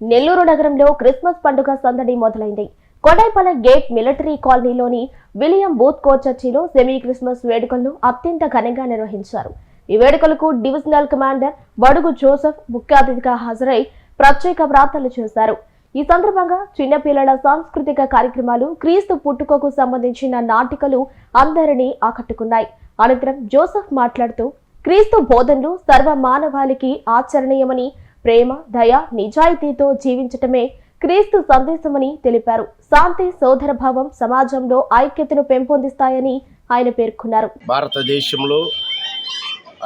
నెల్లూరు నగరంలో క్రిస్మస్ పండుగ సందడి మొదలైంది. కొడైపల గేట్ మిలిటరీ కాలనీలోని విలియం బూత్ కో చర్చిలో సెమీ క్రిస్మస్ వేడుకలను అత్యంత ఘనంగా నిర్వహించారు. ఈ వేడుకలకు డివిజనల్ కమాండర్ బడుగు జోసెఫ్ ముఖ్య అతిథిగా హాజరై ప్రత్యేక ప్రార్థనలు చేశారు. ఈ సందర్భంగా చిన్నపిల్లల సాంస్కృతిక కార్యక్రమాలు క్రీస్తు పుట్టుకకు సంబంధించిన నాటికలు అందరినీ ఆకట్టుకున్నాయి. అనంతరం జోసెఫ్ మాట్లాడుతూ క్రీస్తు బోధనలు సర్వ మానవాళికి ఆచరణీయమని ప్రేమ దయ నిజాయితీతో జీవించటమే క్రీస్తు సందేశమని తెలిపారు. శాంతి సోదరభావం సమాజంలో ఐక్యతను పెంపొందిస్తాయని ఆయన పేర్కొన్నారు. భారతదేశంలో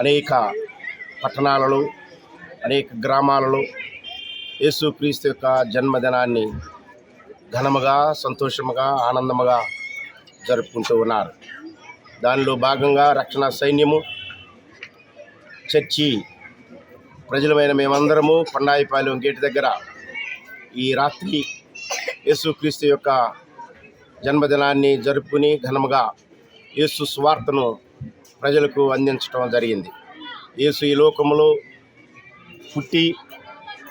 అనేక పట్టణాలలో అనేక గ్రామాలలో యేసుక్రీస్తు యొక్క జన్మదినాన్ని ఘనముగా సంతోషముగా ఆనందముగా జరుపుకుంటూ ఉన్నారు. దానిలో భాగంగా రక్షణ సైన్యము చర్చి ప్రజలమైన మేమందరము కొండాయిపాలెం గేటు దగ్గర ఈ రాత్రి యేసుక్రీస్తు యొక్క జన్మదినాన్ని జరుపుకుని ఘనముగా యేసు స్వార్థను ప్రజలకు అందించడం జరిగింది. యేసు ఈ లోకములో పుట్టి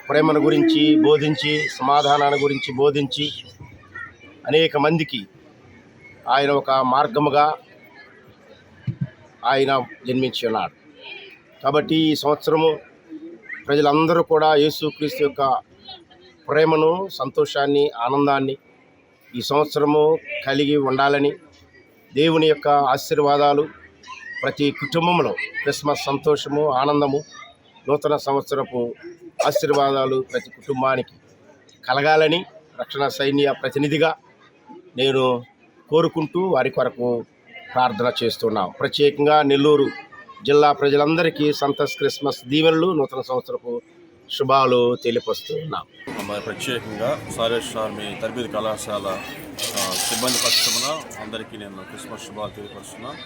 ప్రేమను గురించి బోధించి సమాధానాన్ని గురించి బోధించి అనేక మందికి ఆయన ఒక మార్గముగా ఆయన జన్మించి ఉన్నాడు కాబట్టి ఈ సంవత్సరము ప్రజలందరూ కూడా యేసుక్రీస్తు యొక్క ప్రేమను సంతోషాన్ని ఆనందాన్ని ఈ సంవత్సరము కలిగి ఉండాలని దేవుని యొక్క ఆశీర్వాదాలు ప్రతి కుటుంబంలో క్రిస్మస్ సంతోషము ఆనందము నూతన సంవత్సరపు ఆశీర్వాదాలు ప్రతి కుటుంబానికి కలగాలని రక్షణ సైన్య ప్రతినిధిగా నేను కోరుకుంటూ వారి కొరకు ప్రార్థన చేస్తున్నాం. ప్రత్యేకంగా నెల్లూరు జిల్లా ప్రజలందరికీ సంతస్ క్రిస్మస్ దీవెనలు నూతన సంవత్సరపు శుభాలు తెలియపరుస్తున్నాం. ప్రత్యేకంగా సారేష్ ఆర్మీ తరబేది కళాశాల సిబ్బంది పక్షమున అందరికీ నేను క్రిస్మస్ శుభాలు తెలియపరుస్తున్నాను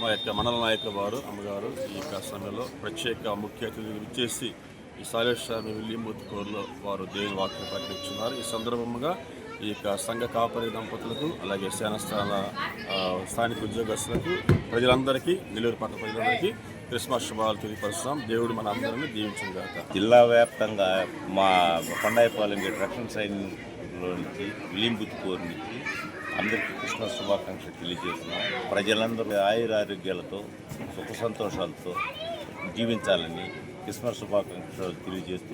మా యొక్క మండల నాయకుల వారు అమ్మగారు ఈ యొక్క సమయంలో ప్రత్యేక ముఖ్య అతిథులు ఇచ్చేసి ఈ సారేష్ ఆర్మీ విల్లింబూత్ కోర్లో వారు దేవుని వాక్యం ప్రకటించున్నారు. ఈ సందర్భంగా ఈ యొక్క సంఘ కాపరి దంపతులకు అలాగే సేనస్థాన స్థానిక ఉద్యోగస్తులకు ప్రజలందరికీ నెల్లూరు పట్టణ ప్రజలందరికీ క్రిస్మస్ శుభాలు తెలియపరుస్తున్నాం. దేవుడు మన అందరినీ దీవించిన గాక. జిల్లా వ్యాప్తంగా మా కొండాయిపాలెం రక్షణ సైన్యంలో నుంచి విలింబుత్కూరు నుంచి అందరికీ క్రిస్మస్ శుభాకాంక్షలు తెలియజేస్తున్నాం. ప్రజలందరూ ఆయురారోగ్యాలతో సుఖ సంతోషాలతో జీవించాలని క్రిస్మస్ శుభాకాంక్షలు తెలియజేస్తూ